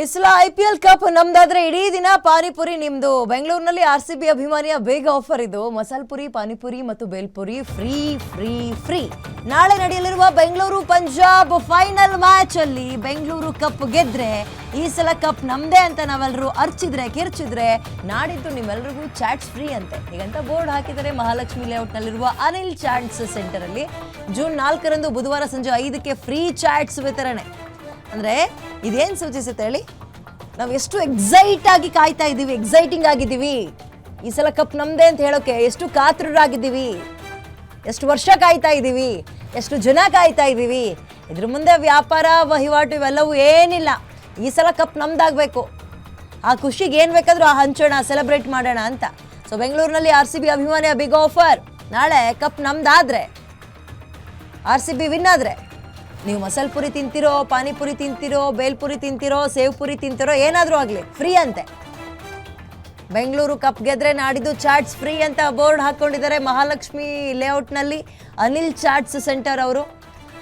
ಈ ಸಲ I P L cup ನಮ್ದಾದ್ರೆ ಇಡೀ ದಿನ ಪಾನಿಪುರಿ ನಿಮ್ದು. ಬೆಂಗಳೂರಿನಲ್ಲಿ ಆರ್ ಸಿ ಬಿ ಅಭಿಮಾನಿಯ ಬೇಗ ಆಫರ್ ಇದು. ಮಸಾಲ್ ಪುರಿ ಪಾನಿಪುರಿ ಮತ್ತು ಬೇಲ್ಪುರಿ ಫ್ರೀ ಫ್ರೀ ಫ್ರೀ ನಾಳೆ ನಡೆಯಲಿರುವ ಬೆಂಗಳೂರು ಪಂಜಾಬ್ ಫೈನಲ್ ಮ್ಯಾಚ್ ಅಲ್ಲಿ ಬೆಂಗಳೂರು ಕಪ್ ಗೆದ್ರೆ ಈ ಸಲ ಕಪ್ ನಮ್ದೇ ಅಂತ ನಾವೆಲ್ಲರೂ ಅರ್ಚಿದ್ರೆ, ಕಿರ್ಚಿದ್ರೆ ನಾಡಿದ್ದು ನಿಮ್ಮೆಲ್ಲರಿಗೂ ಚಾಟ್ಸ್ ಫ್ರೀ ಅಂತೆ. ಹೀಗಂತ ಬೋರ್ಡ್ ಹಾಕಿದರೆ ಮಹಾಲಕ್ಷ್ಮಿ ಲೇಔಟ್ನಲ್ಲಿರುವ ಅನಿಲ್ ಚಾಟ್ಸ್ ಸೆಂಟರ್ ಅಲ್ಲಿ ಜೂನ್ ನಾಲ್ಕರಂದು ಬುಧವಾರ ಸಂಜೆ ಐದಕ್ಕೆ ಫ್ರೀ ಚಾಟ್ಸ್ ವಿತರಣೆ. ಅಂದರೆ ಇದೇನು ಸೂಚಿಸುತ್ತೆ ಹೇಳಿ? ನಾವು ಎಷ್ಟು ಎಕ್ಸೈಟ್ ಆಗಿ ಕಾಯ್ತಾ ಇದ್ದೀವಿ ಎಕ್ಸೈಟಿಂಗ್ ಆಗಿದ್ದೀವಿ. ಈ ಸಲ ಕಪ್ ನಮ್ದೇ ಅಂತ ಹೇಳೋಕೆ ಎಷ್ಟು ಕಾತುರರಾಗಿದ್ದೀವಿ. ಎಷ್ಟು ವರ್ಷ ಕಾಯ್ತಾ ಇದ್ದೀವಿ ಎಷ್ಟು ಜನ ಕಾಯ್ತಾ ಇದ್ದೀವಿ ಇದ್ರ ಮುಂದೆ ವ್ಯಾಪಾರ, ವಹಿವಾಟು ಇವೆಲ್ಲವೂ ಏನಿಲ್ಲ. ಈ ಸಲ ಕಪ್ ನಮ್ದಾಗಬೇಕು. ಆ ಖುಷಿಗೆ ಏನು ಬೇಕಾದರೂ ಆ ಹಂಚೋಣ ಸೆಲೆಬ್ರೇಟ್ ಮಾಡೋಣ ಅಂತ. ಸೊ ಬೆಂಗಳೂರಿನಲ್ಲಿ ಆರ್ ಸಿ ಬಿ ಅಭಿಮಾನಿ ಬಿಗ್ ಆಫರ್ ನಾಳೆ ಕಪ್ ನಮ್ದಾದ್ರೆ. ಆರ್ ಸಿ ಬಿ ವಿನ್ ಆದರೆ. ನೀವು ಮಸಾಲೆ ಪುರಿ ತಿಂತಿರೋ, ಪಾನಿಪುರಿ ತಿಂತಿರೋ, ಬೇಲ್ಪುರಿ ತಿಂತಿರೋ ಸೇವ್ ಪುರಿ ತಿಂತಿರೋ, ಏನಾದರೂ ಆಗಲಿ ಫ್ರೀ ಅಂತೆ. ಬೆಂಗಳೂರು ಕಪ್ ಗೆದ್ರೆ ನಾಡಿದ್ದು ಚಾಟ್ಸ್ ಫ್ರೀ ಅಂತ ಬೋರ್ಡ್ ಹಾಕ್ಕೊಂಡಿದ್ದಾರೆ ಮಹಾಲಕ್ಷ್ಮಿ ಲೇಔಟ್ನಲ್ಲಿ ಅನಿಲ್ ಚಾಟ್ಸ್ ಸೆಂಟರ್ ಅವರು.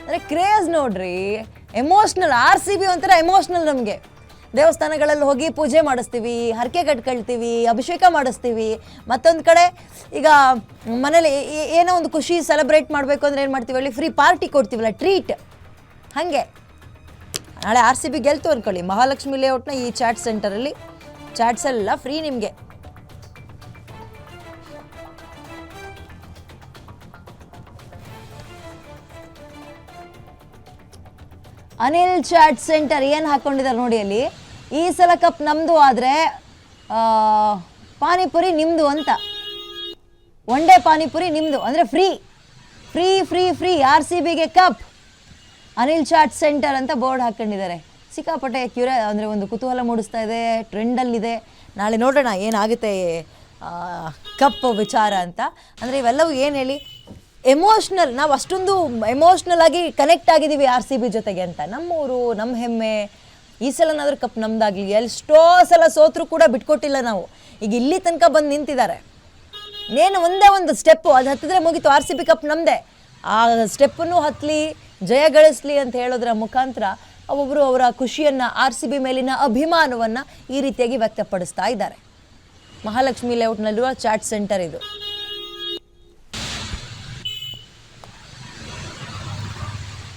ಅಂದರೆ ಕ್ರೇಜ್ ನೋಡ್ರಿ ಎಮೋಷ್ನಲ್ ಆರ್ ಸಿ ಬಿ ಒಂಥರ ಎಮೋಷ್ನಲ್ ನಮಗೆ. ದೇವಸ್ಥಾನಗಳಲ್ಲಿ ಹೋಗಿ ಪೂಜೆ ಮಾಡಿಸ್ತೀವಿ, ಹರಕೆ ಕಟ್ಕೊಳ್ತೀವಿ, ಅಭಿಷೇಕ ಮಾಡಿಸ್ತೀವಿ. ಮತ್ತೊಂದು ಕಡೆ ಈಗ ಮನೇಲಿ ಏನೋ ಒಂದು ಖುಷಿ ಸೆಲೆಬ್ರೇಟ್ ಮಾಡಬೇಕು ಅಂದರೆ ಏನು ಮಾಡ್ತೀವಿ ಹೇಳಿ ಫ್ರೀ ಪಾರ್ಟಿ ಕೊಡ್ತೀವಲ್ಲ ಟ್ರೀಟ್ ಹಾಗೆ. ನಾಳೆ ಆರ್ ಸಿ ಬಿ ಗೆಲ್ತು ಅನ್ಕೊಳ್ಳಿ. ಮಹಾಲಕ್ಷ್ಮಿ ಲೇಔಟ್ನ ಈ ಚಾಟ್ ಸೆಂಟರಲ್ಲಿ ಚಾಟ್ಸ್ ಎಲ್ಲ ಫ್ರೀ ನಿಮಗೆ. ಅನಿಲ್ ಚಾಟ್ ಸೆಂಟರ್ ಏನು ಹಾಕ್ಕೊಂಡಿದ್ದಾರೆ ನೋಡಿ ಅಲ್ಲಿ. ಈ ಸಲ ಕಪ್ ನಮ್ಮದು ಆದರೆ ಪಾನಿಪುರಿ ನಿಮ್ಮದು ಅಂತ. ಒನ್ ಡೇ ಪಾನಿಪುರಿ ನಿಮ್ಮದು ಅಂದರೆ free free free free R C ಬಿಗೆ ಕಪ್ ಅನಿಲ್ ಚಾಟ್ ಸೆಂಟರ್ ಅಂತ ಬೋರ್ಡ್ ಹಾಕೊಂಡಿದ್ದಾರೆ. ಸಿಕ್ಕಾಪಟ್ಟೆ ಕ್ಯೂರ, ಅಂದರೆ ಒಂದು ಕುತೂಹಲ ಮೂಡಿಸ್ತಾ ಇದೆ, ಟ್ರೆಂಡಲ್ಲಿದೆ. ನಾಳೆ ನೋಡೋಣ ಏನಾಗುತ್ತೆ ಕಪ್ ವಿಚಾರ ಅಂತ. ಅಂದರೆ ಇವೆಲ್ಲವೂ ಏನು ಹೇಳಿ, ಎಮೋಷ್ನಲ್, ನಾವು ಅಷ್ಟೊಂದು ಎಮೋಷ್ನಲ್ ಆಗಿ ಕನೆಕ್ಟ್ ಆಗಿದ್ದೀವಿ ಆರ್ ಸಿ ಬಿ ಜೊತೆಗೆ ಅಂತ. ನಮ್ಮೂರು ನಮ್ಮ ಹೆಮ್ಮೆ, ಈ ಸಲನಾದರೂ ಕಪ್ ನಮ್ದಾಗಲಿ. ಎಷ್ಟೋ ಸಲ ಸೋತ್ರೂ ಕೂಡ ಬಿಟ್ಕೊಟ್ಟಿಲ್ಲ ನಾವು. ಈಗ ಇಲ್ಲಿ ತನಕ ಬಂದು ನಿಂತಿದ್ದಾರೆ. ನೇನು ಒಂದೇ ಒಂದು ಸ್ಟೆಪ್ಪು ಅದು ಹತ್ತಿದ್ರೆ ಮುಗೀತು, ಆರ್ ಸಿ ಬಿ ಕಪ್ ನಮ್ಮದೇ ಆ ಸ್ಟೆಪ್ಪನ್ನು ಹತ್ತಲಿ ಜಯ ಗಳಿಸ್ಲಿ ಅಂತ ಹೇಳೋದ್ರ ಮುಖಾಂತರ ಒಬ್ಬೊಬ್ಬರು ಅವರ ಖುಷಿಯನ್ನು, ಆರ್ ಸಿ ಬಿ ಮೇಲಿನ ಅಭಿಮಾನವನ್ನು ಈ ರೀತಿಯಾಗಿ ವ್ಯಕ್ತಪಡಿಸ್ತಾ ಇದ್ದಾರೆ. ಮಹಾಲಕ್ಷ್ಮಿ ಲೇಔಟ್ನಲ್ಲಿರುವ ಚಾಟ್ ಸೆಂಟರ್ ಇದು.